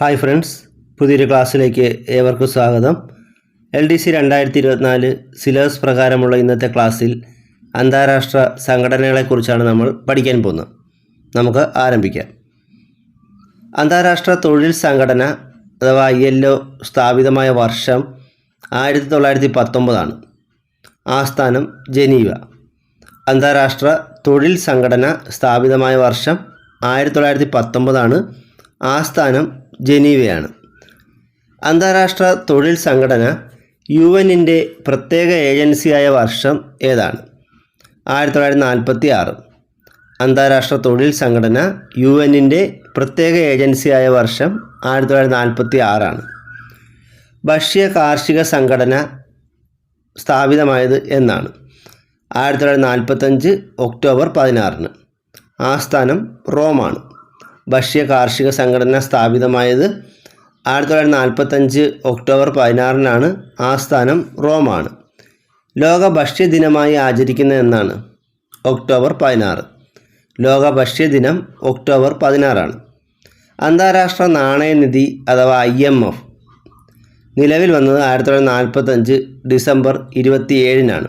Hi friends പുതിയൊരു ക്ലാസ്സിലേക്ക് ഏവർക്കും സ്വാഗതം. എൽ ഡി സി രണ്ടായിരത്തി ഇരുപത്തിനാല് സിലബസ് പ്രകാരമുള്ള ഇന്നത്തെ ക്ലാസ്സിൽ അന്താരാഷ്ട്ര സംഘടനകളെക്കുറിച്ചാണ് നമ്മൾ പഠിക്കാൻ പോകുന്നത്. നമുക്ക് ആരംഭിക്കാം. അന്താരാഷ്ട്ര തൊഴിൽ സംഘടന അഥവാ ഐ എൽ ഒ സ്ഥാപിതമായ വർഷം ആയിരത്തി തൊള്ളായിരത്തി പത്തൊമ്പതാണ് ആസ്ഥാനം ജനീവ. അന്താരാഷ്ട്ര തൊഴിൽ സംഘടന സ്ഥാപിതമായ വർഷം ആയിരത്തി തൊള്ളായിരത്തി പത്തൊമ്പതാണ് ആസ്ഥാനം ജനീവയാണ്. അന്താരാഷ്ട്ര തൊഴിൽ സംഘടന യു എന്നിന്റെ പ്രത്യേക ഏജൻസിയായ വർഷം ഏതാണ്? ആയിരത്തി തൊള്ളായിരത്തി നാൽപ്പത്തി ആറ് അന്താരാഷ്ട്ര തൊഴിൽ സംഘടന യു എന്നിന്റെ പ്രത്യേക ഏജൻസിയായ വർഷം ആയിരത്തി തൊള്ളായിരത്തി നാൽപ്പത്തി ആറാണ് ഭക്ഷ്യ കാർഷിക സംഘടന സ്ഥാപിതമായത് എന്നാണ്. ആയിരത്തി തൊള്ളായിരത്തി നാൽപ്പത്തഞ്ച് ഒക്ടോബർ പതിനാറിന് ആസ്ഥാനം റോമാണ്. ഭക്ഷ്യ കാർഷിക സംഘടന സ്ഥാപിതമായത് ആയിരത്തി തൊള്ളായിരത്തി നാൽപ്പത്തഞ്ച് ഒക്ടോബർ പതിനാറിനാണ് ആസ്ഥാനം റോമാണ്. ലോക ഭക്ഷ്യ ദിനമായി ആചരിക്കുന്നത് എന്നാണ് ഒക്ടോബർ പതിനാറ്. ലോക ഭക്ഷ്യ ദിനം ഒക്ടോബർ പതിനാറാണ്. അന്താരാഷ്ട്ര നാണയനിധി അഥവാ ഐ എം എഫ് നിലവിൽ വന്നത് ആയിരത്തി തൊള്ളായിരത്തി നാൽപ്പത്തഞ്ച് ഡിസംബർ ഇരുപത്തിയേഴിനാണ്.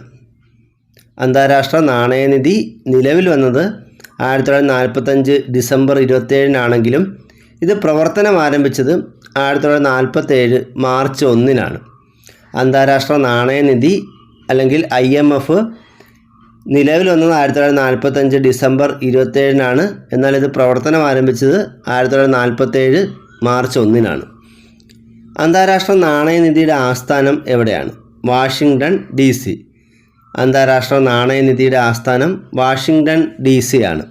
അന്താരാഷ്ട്ര നാണയനിധി നിലവിൽ വന്നത് ആയിരത്തി തൊള്ളായിരത്തി നാൽപ്പത്തഞ്ച് ഡിസംബർ ഇരുപത്തേഴിനാണെങ്കിലും ഇത് പ്രവർത്തനം ആരംഭിച്ചത് ആയിരത്തി തൊള്ളായിരത്തി നാൽപ്പത്തേഴ് മാർച്ച് ഒന്നിനാണ്. അന്താരാഷ്ട്ര നാണയനിധി അല്ലെങ്കിൽ ഐ എം എഫ് നിലവിൽ വന്നത് ആയിരത്തി തൊള്ളായിരത്തി നാൽപ്പത്തഞ്ച് ഡിസംബർ ഇരുപത്തേഴിനാണ് എന്നാൽ ഇത് പ്രവർത്തനം ആരംഭിച്ചത് ആയിരത്തി തൊള്ളായിരത്തി നാൽപ്പത്തേഴ് മാർച്ച് ഒന്നിനാണ്. അന്താരാഷ്ട്ര നാണയനിധിയുടെ ആസ്ഥാനം എവിടെയാണ്? Washington D C. അന്താരാഷ്ട്ര നാണയനിധിയുടെ ആസ്ഥാനം വാഷിങ്ടൺ ഡി സി ആണ്.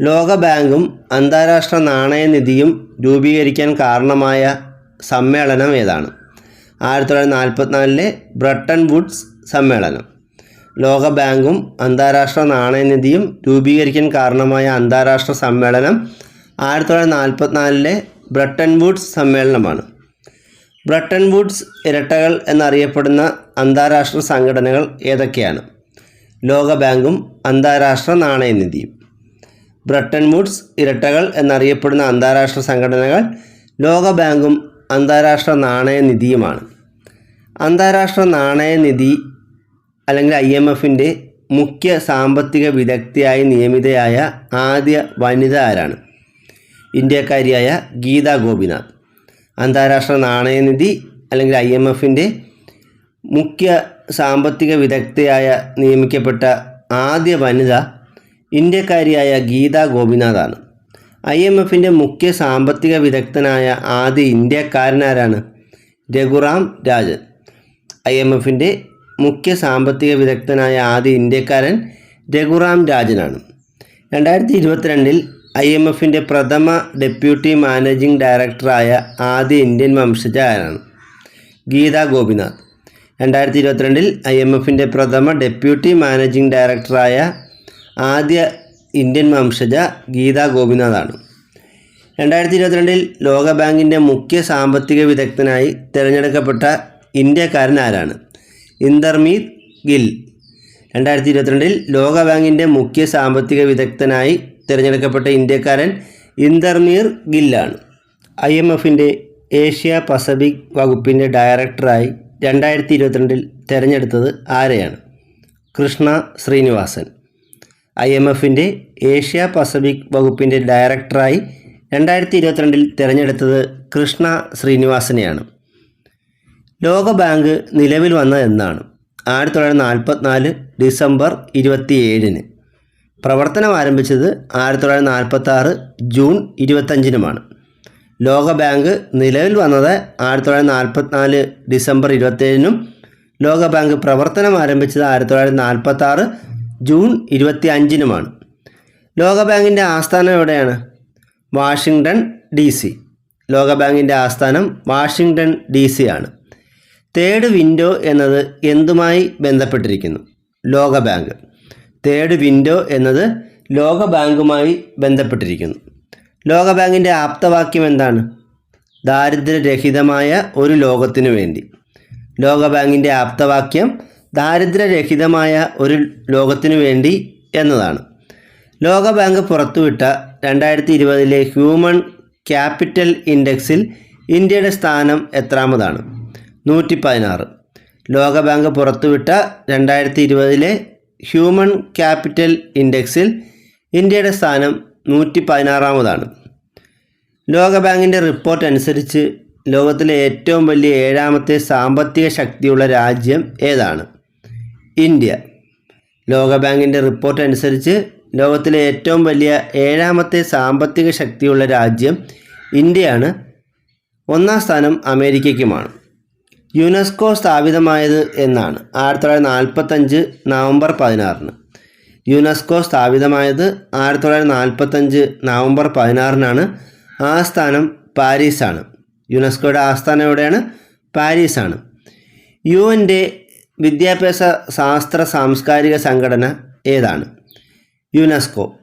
ലോകബാങ്കും അന്താരാഷ്ട്ര നാണയനിധിയും രൂപീകരിക്കാൻ കാരണമായ സമ്മേളനം ഏതാണ്? ആയിരത്തി തൊള്ളായിരത്തി നാൽപ്പത്തിനാലിലെ ബ്രട്ടൺ വുഡ്സ് സമ്മേളനം. ലോകബാങ്കും അന്താരാഷ്ട്ര നാണയനിധിയും രൂപീകരിക്കാൻ കാരണമായ അന്താരാഷ്ട്ര സമ്മേളനം ആയിരത്തി തൊള്ളായിരത്തി നാൽപ്പത്തിനാലിലെ ബ്രട്ടൺ വുഡ്സ് സമ്മേളനമാണ്. ബ്രട്ടൺ വുഡ്സ് ഇരട്ടകൾ എന്നറിയപ്പെടുന്ന അന്താരാഷ്ട്ര സംഘടനകൾ ഏതൊക്കെയാണ്? ലോകബാങ്കും അന്താരാഷ്ട്ര നാണയനിധിയും. ബ്രട്ടൺ വുഡ്സ് ഇരട്ടകൾ എന്നറിയപ്പെടുന്ന അന്താരാഷ്ട്ര സംഘടനകൾ ലോകബാങ്കും അന്താരാഷ്ട്ര നാണയനിധിയുമാണ്. അന്താരാഷ്ട്ര നാണയനിധി അല്ലെങ്കിൽ ഐ എം എഫിന്റെ മുഖ്യ സാമ്പത്തിക വിദഗ്ധയായി നിയമിതയായ ആദ്യ വനിത ആരാണ്? ഇന്ത്യക്കാരിയായ ഗീതാ ഗോപിനാഥ്. അന്താരാഷ്ട്ര നാണയനിധി അല്ലെങ്കിൽ ഐ എം എഫിന്റെ മുഖ്യ സാമ്പത്തിക വിദഗ്ധയായ നിയമിക്കപ്പെട്ട ആദ്യ വനിത ഇന്ത്യക്കാരിയായ ഗീത ഗോപിനാഥാണ്. ഐ എം എഫിന്റെ മുഖ്യ സാമ്പത്തിക വിദഗ്ധനായ ആദ്യ ഇന്ത്യക്കാരനാരാണ് രഘുറാം രാജൻ. ഐ എം എഫിന്റെ മുഖ്യ സാമ്പത്തിക വിദഗ്ധനായ ആദ്യ ഇന്ത്യക്കാരൻ രഘുറാം രാജനാണ്. രണ്ടായിരത്തി ഇരുപത്തിരണ്ടിൽ ഐ എം എഫിന്റെ പ്രഥമ ഡെപ്യൂട്ടി മാനേജിംഗ് ഡയറക്ടറായ ആദ്യ ഇന്ത്യൻ വംശജ ആരാണ് ഗീത ഗോപിനാഥ്. രണ്ടായിരത്തി ഇരുപത്തിരണ്ടിൽ ഐ എം എഫിന്റെ പ്രഥമ ഡെപ്യൂട്ടി മാനേജിംഗ് ഡയറക്ടറായ ആദ്യ ഇന്ത്യൻ വംശജ ഗീത ഗോപിനാഥാണ്. രണ്ടായിരത്തി ഇരുപത്തിരണ്ടിൽ ലോകബാങ്കിന്റെ മുഖ്യ സാമ്പത്തിക വിദഗ്ധനായി തിരഞ്ഞെടുക്കപ്പെട്ട ഇന്ത്യക്കാരൻ ആരാണ്? ഇന്ദർമീത് ഗിൽ. രണ്ടായിരത്തി ഇരുപത്തിരണ്ടിൽ ലോകബാങ്കിന്റെ മുഖ്യ സാമ്പത്തിക വിദഗ്ധനായി തിരഞ്ഞെടുക്കപ്പെട്ട ഇന്ത്യക്കാരൻ ഇന്ദർമീർ ഗില്ലാണ്. ഐ എം എഫിന്റെ ഏഷ്യ പസഫിക് വകുപ്പിന്റെ ഡയറക്ടറായി രണ്ടായിരത്തി ഇരുപത്തിരണ്ടിൽ തിരഞ്ഞെടുത്തത് ആരെയാണ്? കൃഷ്ണ ശ്രീനിവാസൻ. ഐ എം എഫിന്റെ ഏഷ്യ പസഫിക് വകുപ്പിന്റെ ഡയറക്ടറായി രണ്ടായിരത്തി ഇരുപത്തിരണ്ടിൽ തിരഞ്ഞെടുത്തത് കൃഷ്ണ ശ്രീനിവാസനെയാണ്. ലോകബാങ്ക് നിലവിൽ വന്നതെന്നാണ് ആയിരത്തി തൊള്ളായിരത്തി നാൽപ്പത്തിനാല് ഡിസംബർ ഇരുപത്തിയേഴിന്. പ്രവർത്തനം ആരംഭിച്ചത് ആയിരത്തി തൊള്ളായിരത്തി നാൽപ്പത്തി ആറ് ജൂൺ ഇരുപത്തഞ്ചിനുമാണ് ലോകബാങ്ക് നിലവിൽ വന്നത് ആയിരത്തി തൊള്ളായിരത്തി നാൽപ്പത്തിനാല് ഡിസംബർ ഇരുപത്തേഴിനും ലോകബാങ്ക് പ്രവർത്തനം ആരംഭിച്ചത് ആയിരത്തി തൊള്ളായിരത്തി നാൽപ്പത്തി ആറ് ജൂൺ ഇരുപത്തി അഞ്ചിനുമാണ് ലോകബാങ്കിന്റെ ആസ്ഥാനം എവിടെയാണ്? Washington D C. ലോകബാങ്കിന്റെ ആസ്ഥാനം വാഷിങ്ടൺ ഡി സി ആണ്. തേർഡ് വിൻഡോ എന്നത് എന്തുമായി ബന്ധപ്പെട്ടിരിക്കുന്നു? ലോകബാങ്ക് തേർഡ് വിൻഡോ എന്നത് ലോകബാങ്കുമായി ബന്ധപ്പെട്ടിരിക്കുന്നു. ലോകബാങ്കിന്റെ ആപ്തവാക്യം എന്താണ്? ദാരിദ്ര്യരഹിതമായ ഒരു ലോകത്തിനു വേണ്ടി. ലോകബാങ്കിന്റെ ആപ്തവാക്യം ദാരിദ്ര്യരഹിതമായ ഒരു ലോകത്തിനു വേണ്ടി എന്നതാണ്. ലോകബാങ്ക് പുറത്തുവിട്ട രണ്ടായിരത്തി ഇരുപതിലെ ഹ്യൂമൺ ക്യാപിറ്റൽ ഇൻഡെക്സിൽ ഇന്ത്യയുടെ സ്ഥാനം എത്രാമതാണ്? നൂറ്റി പതിനാറ് ലോകബാങ്ക് പുറത്തുവിട്ട രണ്ടായിരത്തി ഇരുപതിലെ ഹ്യൂമൻ ക്യാപിറ്റൽ ഇൻഡെക്സിൽ ഇന്ത്യയുടെ സ്ഥാനം നൂറ്റി പതിനാറാമതാണ് ലോകബാങ്കിന്റെ റിപ്പോർട്ട് അനുസരിച്ച് ലോകത്തിലെ ഏറ്റവും വലിയ ഏഴാമത്തെ സാമ്പത്തിക ശക്തിയുള്ള രാജ്യം ഏതാണ്? ഇന്ത്യ. ലോകബാങ്കിന്റെ റിപ്പോർട്ട് അനുസരിച്ച് ലോകത്തിലെ ഏറ്റവും വലിയ ഏഴാമത്തെ സാമ്പത്തിക ശക്തിയുള്ള രാജ്യം ഇന്ത്യയാണ്. ഒന്നാം സ്ഥാനം അമേരിക്കയ്ക്കുമാണ്. യുനെസ്കോ സ്ഥാപിതമായത് എന്നാണ്. ആയിരത്തി തൊള്ളായിരത്തി നാൽപ്പത്തഞ്ച് നവംബർ പതിനാറിന്. യുനെസ്കോ സ്ഥാപിതമായത് ആയിരത്തി തൊള്ളായിരത്തി നാൽപ്പത്തഞ്ച് നവംബർ പതിനാറിനാണ്. ആസ്ഥാനം പാരീസാണ്. യുനെസ്കോയുടെ ആസ്ഥാനം എവിടെയാണ്? പാരീസാണ്. യു എന്റെ വിദ്യാഭ്യാസ ശാസ്ത്ര സാംസ്കാരിക സംഘടന ഏതാണ്? യുനെസ്കോ.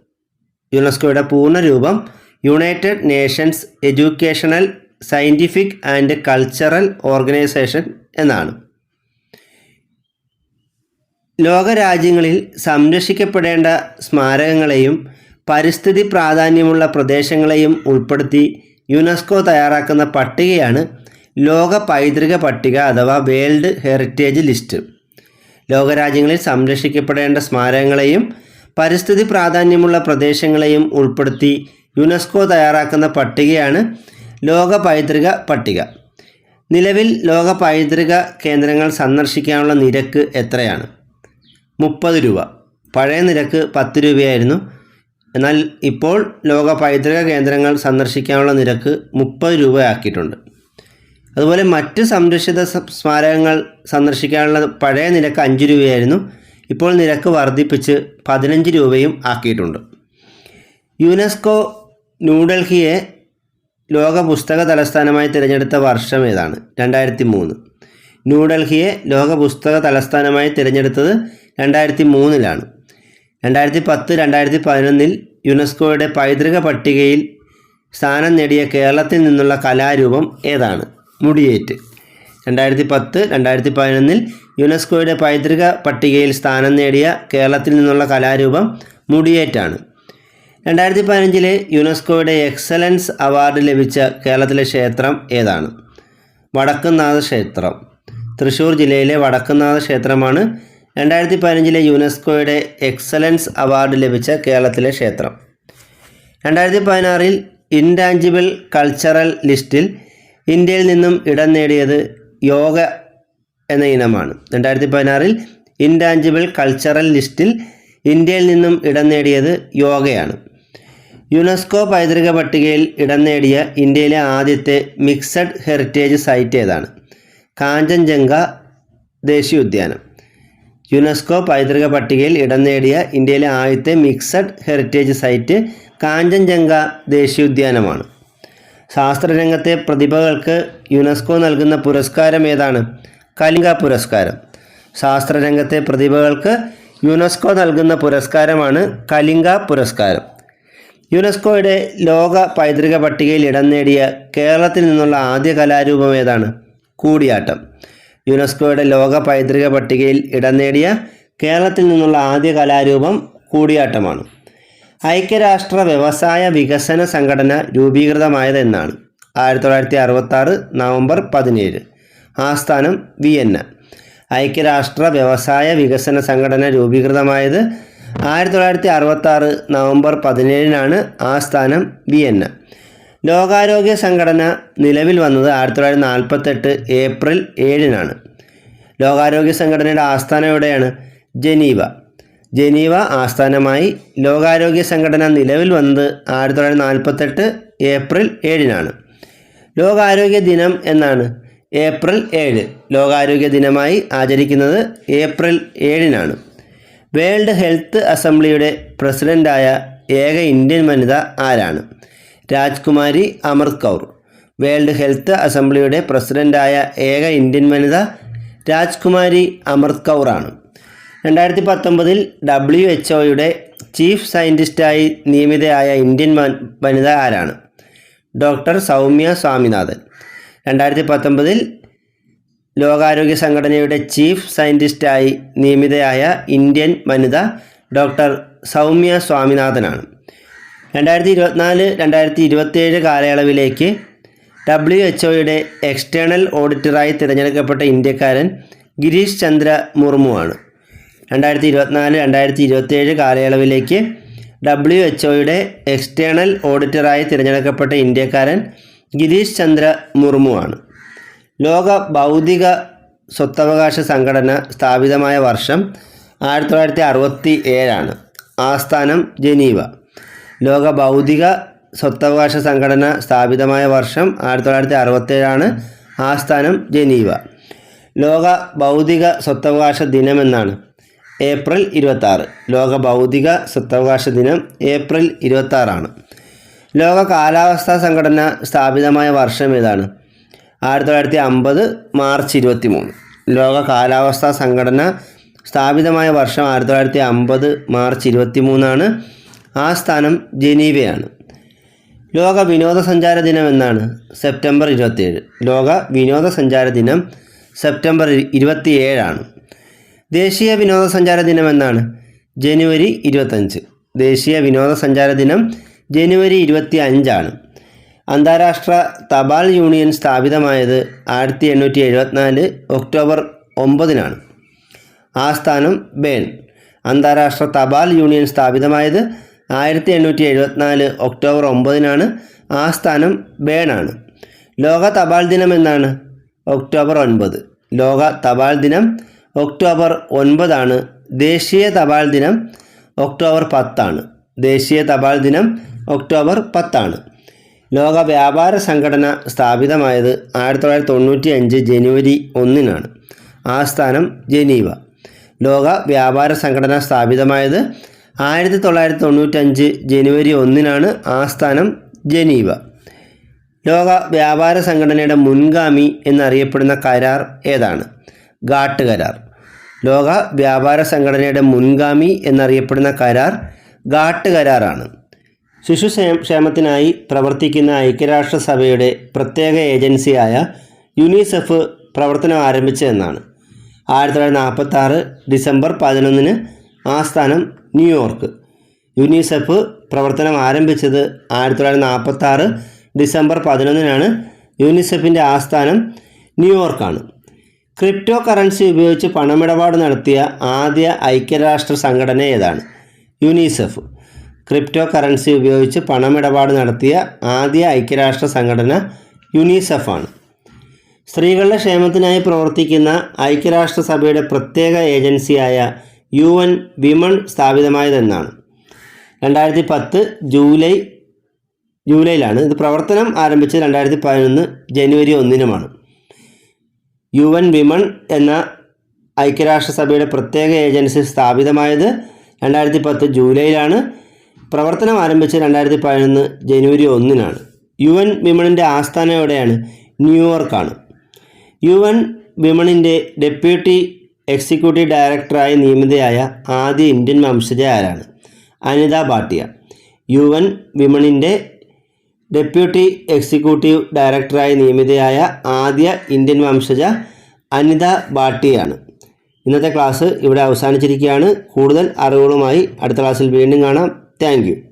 യുനെസ്കോയുടെ പൂർണ രൂപം United Nations Educational Scientific and Cultural Organization എന്നാണ്. ലോകരാജ്യങ്ങളിൽ സംരക്ഷിക്കപ്പെടേണ്ട സ്മാരകങ്ങളെയും പരിസ്ഥിതി പ്രാധാന്യമുള്ള പ്രദേശങ്ങളെയും ഉൾപ്പെടുത്തി യുനെസ്കോ തയ്യാറാക്കുന്ന പട്ടികയാണ് ലോക പൈതൃക പട്ടിക അഥവാ വേൾഡ് ഹെറിറ്റേജ് ലിസ്റ്റ്. ലോകരാജ്യങ്ങളിൽ സംരക്ഷിക്കപ്പെടേണ്ട സ്മാരകങ്ങളെയും പരിസ്ഥിതി പ്രാധാന്യമുള്ള പ്രദേശങ്ങളെയും ഉൾപ്പെടുത്തി യുനെസ്കോ തയ്യാറാക്കുന്ന പട്ടികയാണ് ലോക പൈതൃക പട്ടിക. നിലവിൽ ലോക പൈതൃക കേന്ദ്രങ്ങൾ സന്ദർശിക്കാനുള്ള നിരക്ക് എത്രയാണ്? മുപ്പത് രൂപ. പഴയ നിരക്ക് പത്ത് രൂപയായിരുന്നു. എന്നാൽ ഇപ്പോൾ ലോക പൈതൃക കേന്ദ്രങ്ങൾ സന്ദർശിക്കാനുള്ള നിരക്ക് മുപ്പത് രൂപയാക്കിയിട്ടുണ്ട്. അതുപോലെ മറ്റ് സംരക്ഷിത സ്മാരകങ്ങൾ സന്ദർശിക്കാനുള്ള പഴയ നിരക്ക് അഞ്ച് രൂപയായിരുന്നു. ഇപ്പോൾ നിരക്ക് വർദ്ധിപ്പിച്ച് പതിനഞ്ച് രൂപയും ആക്കിയിട്ടുണ്ട്. യുനെസ്കോ ന്യൂഡൽഹിയെ ലോക പുസ്തക തലസ്ഥാനമായി തിരഞ്ഞെടുത്ത വർഷം ഏതാണ്? രണ്ടായിരത്തി മൂന്ന് ന്യൂഡൽഹിയെ ലോക പുസ്തക തലസ്ഥാനമായി തിരഞ്ഞെടുത്തത് രണ്ടായിരത്തി മൂന്നിലാണ് രണ്ടായിരത്തി പത്ത് രണ്ടായിരത്തി പതിനൊന്നിൽ യുനെസ്കോയുടെ പൈതൃക പട്ടികയിൽ സ്ഥാനം നേടിയ കേരളത്തിൽ നിന്നുള്ള കലാരൂപം ഏതാണ്? മുടിയേറ്റ്. രണ്ടായിരത്തി പത്ത് രണ്ടായിരത്തി പതിനൊന്നിൽ യുനെസ്കോയുടെ പൈതൃക പട്ടികയിൽ സ്ഥാനം നേടിയ കേരളത്തിൽ നിന്നുള്ള കലാരൂപം മുടിയേറ്റാണ്. രണ്ടായിരത്തി പതിനഞ്ചിലെ യുനെസ്കോയുടെ എക്സലൻസ് അവാർഡ് ലഭിച്ച കേരളത്തിലെ ക്ഷേത്രം ഏതാണ്? വടക്കുന്നാഥ ക്ഷേത്രം തൃശ്ശൂർ ജില്ലയിലെ വടക്കുന്നാഥ ക്ഷേത്രമാണ് രണ്ടായിരത്തി പതിനഞ്ചിലെ യുനെസ്കോയുടെ എക്സലൻസ് അവാർഡ് ലഭിച്ച കേരളത്തിലെ ക്ഷേത്രം. രണ്ടായിരത്തി പതിനാറിൽ ഇൻടാഞ്ചിബിൾ കൾച്ചറൽ ലിസ്റ്റിൽ ഇന്ത്യയിൽ നിന്നും ഇടം നേടിയത് യോഗ എന്ന ഇനമാണ്. രണ്ടായിരത്തി പതിനാറിൽ ഇൻടാഞ്ചിബിൾ കൾച്ചറൽ ലിസ്റ്റിൽ ഇന്ത്യയിൽ നിന്നും ഇടം നേടിയത് യോഗയാണ്. യുനെസ്കോ പൈതൃക പട്ടികയിൽ ഇടം നേടിയ ഇന്ത്യയിലെ ആദ്യത്തെ മിക്സഡ് ഹെറിറ്റേജ് സൈറ്റ് ഏതാണ്? കാഞ്ചൻജംഗ ദേശീയോദ്യാനം. യുനെസ്കോ പൈതൃക പട്ടികയിൽ ഇടം നേടിയ ഇന്ത്യയിലെ ആദ്യത്തെ മിക്സഡ് ഹെറിറ്റേജ് സൈറ്റ് കാഞ്ചൻജംഗ ദേശീയോദ്യാനമാണ്. ശാസ്ത്രരംഗത്തെ പ്രതിഭകൾക്ക് യുനെസ്കോ നൽകുന്ന പുരസ്കാരം ഏതാണ്? കലിംഗ പുരസ്കാരം. ശാസ്ത്രരംഗത്തെ പ്രതിഭകൾക്ക് യുനെസ്കോ നൽകുന്ന പുരസ്കാരമാണ് കലിംഗ പുരസ്കാരം. യുനെസ്കോയുടെ ലോക പൈതൃക പട്ടികയിൽ ഇടം നേടിയ കേരളത്തിൽ നിന്നുള്ള ആദ്യ കലാരൂപം ഏതാണ്? കൂടിയാട്ടം. യുനെസ്കോയുടെ ലോക പൈതൃക പട്ടികയിൽ ഇടം നേടിയ കേരളത്തിൽ നിന്നുള്ള ആദ്യ കലാരൂപം കൂടിയാട്ടമാണ്. ഐക്യരാഷ്ട്ര വ്യവസായ വികസന സംഘടന രൂപീകൃതമായത് എന്നാണ് ആയിരത്തി തൊള്ളായിരത്തി നവംബർ പതിനേഴ്. ആസ്ഥാനം വിയന്ന. ഐക്യരാഷ്ട്ര വ്യവസായ വികസന സംഘടന രൂപീകൃതമായത് ആയിരത്തി തൊള്ളായിരത്തി അറുപത്തി ആറ് നവംബർ പതിനേഴിനാണ് ആസ്ഥാനം വിയന്ന. ലോകാരോഗ്യ സംഘടന നിലവിൽ വന്നത് ആയിരത്തി തൊള്ളായിരത്തി നാൽപ്പത്തെട്ട് ഏപ്രിൽ ഏഴിനാണ്. ലോകാരോഗ്യ സംഘടനയുടെ ആസ്ഥാനം എവിടെയാണ്? ജനീവ. ജനീവ ആസ്ഥാനമായി ലോകാരോഗ്യ സംഘടന നിലവിൽ വന്നത് ആയിരത്തി തൊള്ളായിരത്തി നാൽപ്പത്തെട്ട് ഏപ്രിൽ ഏഴിനാണ്. ലോകാരോഗ്യ ദിനം എന്നാണ് ഏപ്രിൽ ഏഴ്. ലോകാരോഗ്യ ദിനമായി ആചരിക്കുന്നത് ഏപ്രിൽ ഏഴിനാണ്. വേൾഡ് ഹെൽത്ത് അസംബ്ലിയുടെ പ്രസിഡന്റായ ഏക ഇന്ത്യൻ വനിത ആരാണ്? രാജ്കുമാരി അമർ കൗർ. വേൾഡ് ഹെൽത്ത് അസംബ്ലിയുടെ പ്രസിഡന്റായ ഏക ഇന്ത്യൻ വനിത രാജ്കുമാരി അമൃത് കൗറാണ് രണ്ടായിരത്തി പത്തൊമ്പതിൽ ഡബ്ല്യു എച്ച് ഒയുടെ ചീഫ് സയന്റിസ്റ്റായി നിയമിതയായ ഇന്ത്യൻ വനിത ആരാണ്? ഡോക്ടർ സൗമ്യ സ്വാമിനാഥൻ. രണ്ടായിരത്തി പത്തൊമ്പതിൽ ലോകാരോഗ്യ സംഘടനയുടെ ചീഫ് സയന്റിസ്റ്റായി നിയമിതയായ ഇന്ത്യൻ വനിത ഡോക്ടർ സൗമ്യ സ്വാമിനാഥനാണ്. രണ്ടായിരത്തി ഇരുപത്തിനാല് രണ്ടായിരത്തി ഇരുപത്തേഴ് കാലയളവിലേക്ക് ഡബ്ല്യു എച്ച് ഒയുടെ എക്സ്റ്റേണൽ ഓഡിറ്ററായി തിരഞ്ഞെടുക്കപ്പെട്ട ഇന്ത്യക്കാരൻ ഗിരീഷ് ചന്ദ്ര മുർമു ആണ് രണ്ടായിരത്തി ഇരുപത്തിനാല് രണ്ടായിരത്തി ഇരുപത്തേഴ് കാലയളവിലേക്ക് ഡബ്ല്യു എച്ച് ഒയുടെ എക്സ്റ്റേണൽ ഓഡിറ്ററായി തിരഞ്ഞെടുക്കപ്പെട്ട ഇന്ത്യക്കാരൻ ഗിരീഷ് ചന്ദ്ര മുർമു ആണ് ലോക ബൗദ്ധിക സ്വത്തവകാശ സംഘടന സ്ഥാപിതമായ വർഷം ആയിരത്തി തൊള്ളായിരത്തി അറുപത്തി ഏഴാണ് ആസ്ഥാനം ജനീവ. ലോക ബൗദ്ധിക സ്വത്തവകാശ സംഘടന സ്ഥാപിതമായ വർഷം ആയിരത്തി തൊള്ളായിരത്തി അറുപത്തേഴാണ് ആസ്ഥാനം ജനീവ. ലോക ബൗദ്ധിക സ്വത്തവകാശ ദിനമെന്നാണ് ഏപ്രിൽ ഇരുപത്താറ്. ലോക ബൗദ്ധിക സ്വത്തവകാശ ദിനം ഏപ്രിൽ ഇരുപത്താറാണ്. ലോക കാലാവസ്ഥാ സംഘടന സ്ഥാപിതമായ വർഷം ഏതാണ്? ആയിരത്തി തൊള്ളായിരത്തി അമ്പത് മാർച്ച് ഇരുപത്തി മൂന്ന് ലോക കാലാവസ്ഥാ സംഘടന സ്ഥാപിതമായ വർഷം ആയിരത്തി തൊള്ളായിരത്തി അമ്പത് മാർച്ച് ഇരുപത്തി മൂന്നാണ് ആ സ്ഥാനം ജനീവയാണ്. ലോക വിനോദസഞ്ചാര ദിനം എന്നാണ് സെപ്റ്റംബർ ഇരുപത്തിയേഴ്. ലോക വിനോദസഞ്ചാര ദിനം സെപ്റ്റംബർ ഇരുപത്തിയേഴാണ്. ദേശീയ വിനോദസഞ്ചാര ദിനം എന്നാണ് ജനുവരി ഇരുപത്തഞ്ച് ദേശീയ വിനോദസഞ്ചാര ദിനം ജനുവരി ഇരുപത്തി അഞ്ചാണ് അന്താരാഷ്ട്ര തപാൽ യൂണിയൻ സ്ഥാപിതമായത് ആയിരത്തി എണ്ണൂറ്റി എഴുപത്തിനാല് ഒക്ടോബർ ഒമ്പതിനാണ്. ആസ്ഥാനം ബേൺ അന്താരാഷ്ട്ര തപാൽ യൂണിയൻ സ്ഥാപിതമായത് ആയിരത്തി എണ്ണൂറ്റി എഴുപത്തിനാല് ഒക്ടോബർ ഒമ്പതിനാണ്. ആസ്ഥാനം ബേണാണ് ലോക തപാൽ ദിനം എന്നാണ്? ഒക്ടോബർ ഒൻപത്. ലോക തപാൽ ദിനം ഒക്ടോബർ ഒൻപതാണ്. ദേശീയ തപാൽ ദിനം ഒക്ടോബർ പത്താണ്. ദേശീയ തപാൽ ദിനം ഒക്ടോബർ പത്താണ്. ലോക വ്യാപാര സംഘടന സ്ഥാപിതമായത് ആയിരത്തി തൊള്ളായിരത്തി തൊണ്ണൂറ്റി അഞ്ച് ജനുവരി ഒന്നിനാണ്. ആസ്ഥാനം ജനീവ. ലോക വ്യാപാര സംഘടന സ്ഥാപിതമായത് ആയിരത്തി തൊള്ളായിരത്തി തൊണ്ണൂറ്റഞ്ച് ജനുവരി ഒന്നിനാണ് ആസ്ഥാനം ജനീവ. ലോക വ്യാപാര സംഘടനയുടെ മുൻഗാമി എന്നറിയപ്പെടുന്ന കരാർ ഏതാണ്? ഗാട്ട് കരാർ ലോക വ്യാപാര സംഘടനയുടെ മുൻഗാമി എന്നറിയപ്പെടുന്ന കരാർ ഗാട്ട് കരാറാണ് ശിശു ക്ഷേമത്തിനായി പ്രവർത്തിക്കുന്ന ഐക്യരാഷ്ട്രസഭയുടെ പ്രത്യേക ഏജൻസിയായ യുനിസെഫ് പ്രവർത്തനം ആരംഭിച്ചതെന്നാണ് ആയിരത്തി തൊള്ളായിരത്തി നാൽപ്പത്തി ആറ് ഡിസംബർ പതിനൊന്നിന് ആസ്ഥാനം ന്യൂയോർക്ക്. യുനിസെഫ് പ്രവർത്തനം ആരംഭിച്ചത് ആയിരത്തി തൊള്ളായിരത്തി നാൽപ്പത്തി ആറ് ഡിസംബർ പതിനൊന്നിനാണ്. യുനിസെഫിന്റെ ആസ്ഥാനം ന്യൂയോർക്കാണ്. ക്രിപ്റ്റോ കറൻസി ഉപയോഗിച്ച് പണമിടപാട് നടത്തിയ ആദ്യ ഐക്യരാഷ്ട്ര സംഘടന ഏതാണ്? യുനിസെഫ്. ക്രിപ്റ്റോ കറൻസി ഉപയോഗിച്ച് പണമിടപാട് നടത്തിയ ആദ്യ ഐക്യരാഷ്ട്ര സംഘടന യുനിസെഫാണ് സ്ത്രീകളുടെ ക്ഷേമത്തിനായി പ്രവർത്തിക്കുന്ന ഐക്യരാഷ്ട്രസഭയുടെ പ്രത്യേക ഏജൻസിയായ യു എൻ വിമൺ സ്ഥാപിതമായതെന്നാണ്. രണ്ടായിരത്തി പത്ത് ജൂലൈ ജൂലൈയിലാണ്. ഇത് പ്രവർത്തനം ആരംഭിച്ചത് രണ്ടായിരത്തി പതിനൊന്ന് ജനുവരി ഒന്നിനുമാണ്. യു എൻ വിമൺ എന്ന ഐക്യരാഷ്ട്രസഭയുടെ പ്രത്യേക ഏജൻസി സ്ഥാപിതമായത് രണ്ടായിരത്തി പത്ത് ജൂലൈയിലാണ്. പ്രവർത്തനം ആരംഭിച്ച രണ്ടായിരത്തി പതിനൊന്ന് ജനുവരി ഒന്നിനാണ്. യു എൻ വിമണിന്റെ ആസ്ഥാനം എവിടെയാണ് ന്യൂയോർക്കാണ്. യു എൻ വിമണിന്റെ ഡെപ്യൂട്ടി എക്സിക്യൂട്ടീവ് ഡയറക്ടറായി നിയമിതയായ ആദ്യ ഇന്ത്യൻ വംശജ ആരാണ്? അനിത ഭാട്ടിയ. യു എൻ വിമണിന്റെ ഡെപ്യൂട്ടി എക്സിക്യൂട്ടീവ് ഡയറക്ടറായി നിയമിതയായ ആദ്യ ഇന്ത്യൻ വംശജ അനിത ഭാട്ടിയാണ്. ഇന്നത്തെ ക്ലാസ് ഇവിടെ അവസാനിച്ചിരിക്കുകയാണ്. കൂടുതൽ അറിവുകളുമായി അടുത്ത ക്ലാസ്സിൽ വീണ്ടും കാണാം. Thank you.